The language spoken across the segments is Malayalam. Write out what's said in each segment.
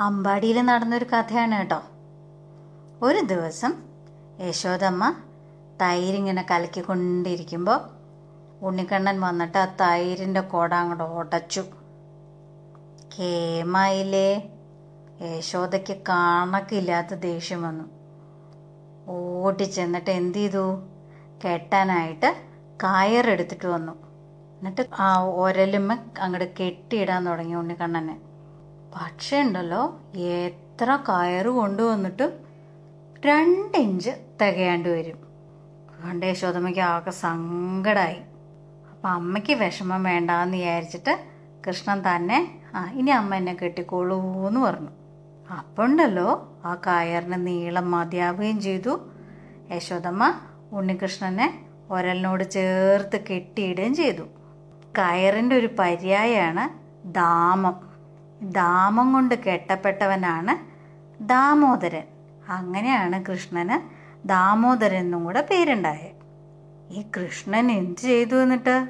അമ്പാടിയിൽ നടന്നൊരു കഥയാണ് കേട്ടോ. ഒരു ദിവസം യശോദമ്മ തൈരിങ്ങനെ കലക്കിക്കൊണ്ടിരിക്കുമ്പോൾ ഉണ്ണിക്കണ്ണൻ വന്നിട്ട് ആ തൈരിന്റെ കുട അങ്ങോട്ട് ഉടച്ചു. കേമായില്ലേ? യശോദയ്ക്ക് കാണക്കില്ലാത്ത ദേഷ്യം വന്നു. ഓടി ചെന്നിട്ട് എന്ത് ചെയ്തു കെട്ടാനായിട്ട് കയറെടുത്തിട്ട് വന്നു. എന്നിട്ട് ആ ഒരലുമ്മ അങ്ങോട്ട് കെട്ടിയിടാൻ തുടങ്ങി ഉണ്ണിക്കണ്ണനെ. പക്ഷേ ഉണ്ടല്ലോ എത്ര കയറ് കൊണ്ടുവന്നിട്ടും രണ്ടിഞ്ച് തികയാണ്ട് വരും. കണ്ടേ യശോദമ്മയ്ക്ക് ആകെ സങ്കടമായി അപ്പം അമ്മയ്ക്ക് വിഷമം വേണ്ടാന്ന് വിചാരിച്ചിട്ട് കൃഷ്ണൻ തന്നെ ആ ഇനി അമ്മ എന്നെ കെട്ടിക്കോളൂ എന്ന് പറഞ്ഞു. അപ്പോൾ ഉണ്ടല്ലോ ആ കയറിന് നീളം മതിയാവുകയും ചെയ്തു. യശോദമ്മ ഉണ്ണികൃഷ്ണനെ ഒരലിനോട് ചേർത്ത് കെട്ടിയിടുകയും ചെയ്തു. കയറിന്റെ ഒരു പര്യായമാണ് ദാമം. ദാമം കൊണ്ട് കെട്ടപ്പെട്ടവനാണ് ദാമോദരൻ. അങ്ങനെയാണ് കൃഷ്ണന് ദാമോദരൻ എന്നും കൂടെ പേരുണ്ടായത് ഈ കൃഷ്ണൻ എന്ത് ചെയ്തു എന്നിട്ട്?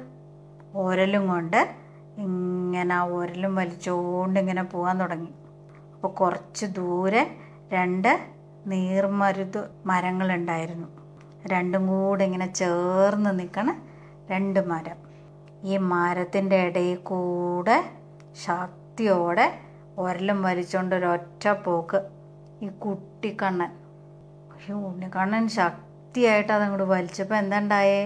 ഓരലും കൊണ്ട് ഇങ്ങനെ ആ ഒരലും വലിച്ചുകൊണ്ട് ഇങ്ങനെ പോകാൻ തുടങ്ങി. അപ്പോൾ കുറച്ച് ദൂരെ രണ്ട് നീർമരുത് മരങ്ങളുണ്ടായിരുന്നു. രണ്ടും കൂടെ ഇങ്ങനെ ചേർന്ന് നിൽക്കണ രണ്ട് മരം. ഈ മരത്തിന്റെ ഇടയിൽ കൂടെ ശക്തിയോടെ ഒരലും വലിച്ചുകൊണ്ട് ഒരൊറ്റ പോക്ക്. ഈ കുട്ടിക്കണ്ണൻ ഈ ഉണ്ണിക്കണ്ണൻ ശക്തിയായിട്ട് അതങ്ങോട്ട് വലിച്ചപ്പോൾ എന്തുണ്ടായേ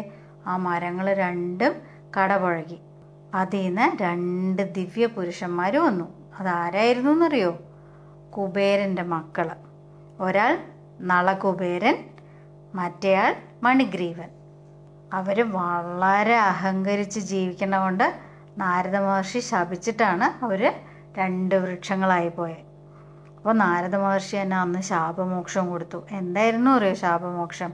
ആ മരങ്ങൾ രണ്ടും കടപുഴകി അതിൽ നിന്ന് രണ്ട് ദിവ്യ പുരുഷന്മാർ വന്നു. അതാരായിരുന്നു എന്നറിയോ കുബേരന്റെ മക്കൾ ഒരാൾ നളകുബേരൻ മറ്റേയാൾ മണിഗ്രീവൻ. അവർ വളരെ അഹങ്കരിച്ച് ജീവിക്കണ കൊണ്ട് നാരദ മഹർഷി ശപിച്ചിട്ടാണ് അവർ രണ്ട് വൃക്ഷങ്ങളായി പോയത് അപ്പോൾ നാരദ മഹർഷി തന്നെ അന്ന് ശാപമോക്ഷം കൊടുത്തു. എന്തായിരുന്നു അറിയോ ശാപമോക്ഷം?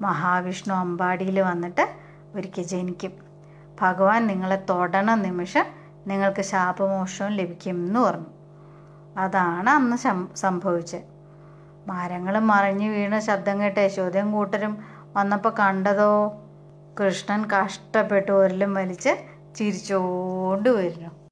മഹാവിഷ്ണു അമ്പാടിയിൽ വന്നിട്ട് ഒരിക്കൽ ജനിക്കും. ഭഗവാൻ നിങ്ങളെ തൊടണ നിമിഷം നിങ്ങൾക്ക് ശാപമോക്ഷവും ലഭിക്കും എന്ന് പറഞ്ഞു. അതാണ് അന്ന് സംഭവിച്ചത്. മരങ്ങൾ മറിഞ്ഞു വീണ ശബ്ദം കേട്ട് യശോദയും കൂട്ടരും വന്നപ്പോൾ കണ്ടതോ? കൃഷ്ണൻ കഷ്ടപ്പെട്ട് ഒരലും വലിച്ച് ചിരിച്ചോണ്ട് വരുന്നു.